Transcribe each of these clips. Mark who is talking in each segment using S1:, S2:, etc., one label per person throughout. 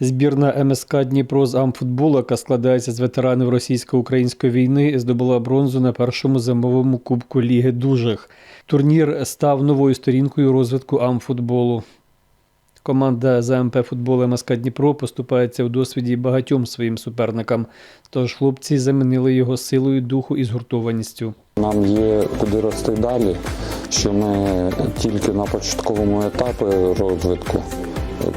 S1: Збірна МСК Дніпро з амфутболу, яка складається з ветеранів російсько-української війни, здобула бронзу на першому зимовому кубку Ліги Дужих. Турнір став новою сторінкою розвитку амфутболу. Команда ЗМП футболу МСК Дніпро поступається у досвіді багатьом своїм суперникам. Тож хлопці замінили його силою духу і згуртованістю.
S2: Нам є куди рости далі, що ми тільки на початковому етапі розвитку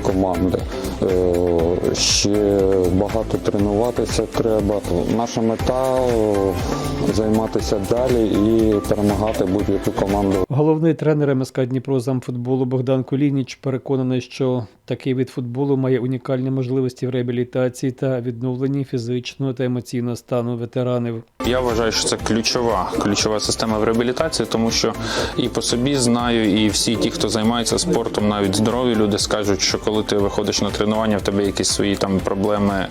S2: команди. Е, Ще багато тренуватися треба. Наша мета е, займатися далі і перемагати будь-яку команду.
S1: Головний тренер МСК Дніпро з амфутболу Богдан Кулініч переконаний, що такий вид футболу має унікальні можливості в реабілітації та відновленні фізичного та емоційного стану ветеранів.
S3: Я вважаю, що це ключова ключова система в реабілітації, тому що і по собі знаю, і всі ті, хто займається спортом, навіть здорові люди скажуть, що коли ти виходиш на тренування, в тебе якісь свої там проблеми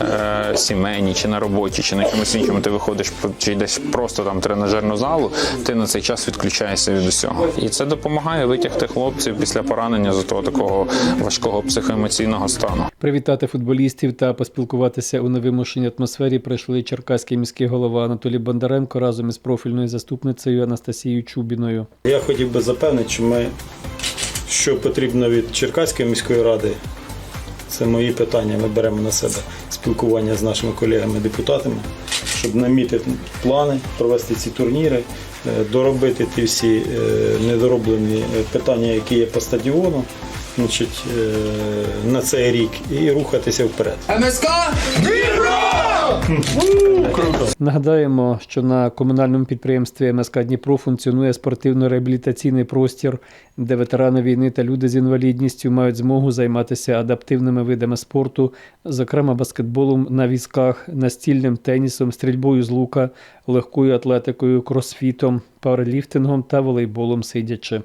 S3: е, сімейні, чи на роботі, чи на чомусь іншому, ти виходиш по- чи йдеш просто там тренажерну залу, ти на цей час відключаєшся від усього. І це допомагає витягти хлопців після поранення з того такого важкого психоемоційного стану.
S1: Привітати футболістів та поспілкуватися у невимушеній атмосфері прийшли черкаський міський голова Анатолій Бондаренко разом із профільною заступницею Анастасією Чубіною.
S4: Я хотів би запевнити, що ми, що потрібно від Черкаської міської ради, це мої питання. Ми беремо на себе спілкування з нашими колегами-депутатами, щоб намітити плани, провести ці турніри, е, доробити ті всі е, недороблені е, питання, які є по стадіону. Значить, на цей рік і рухатися вперед.
S1: Нагадаємо, що на комунальному підприємстві МСК Дніпро функціонує спортивно-реабілітаційний простір, де ветерани війни та люди з інвалідністю мають змогу займатися адаптивними видами спорту, зокрема баскетболом на візках, настільним тенісом, стрільбою з лука, легкою атлетикою, кросфітом, пауерліфтингом та волейболом сидячи.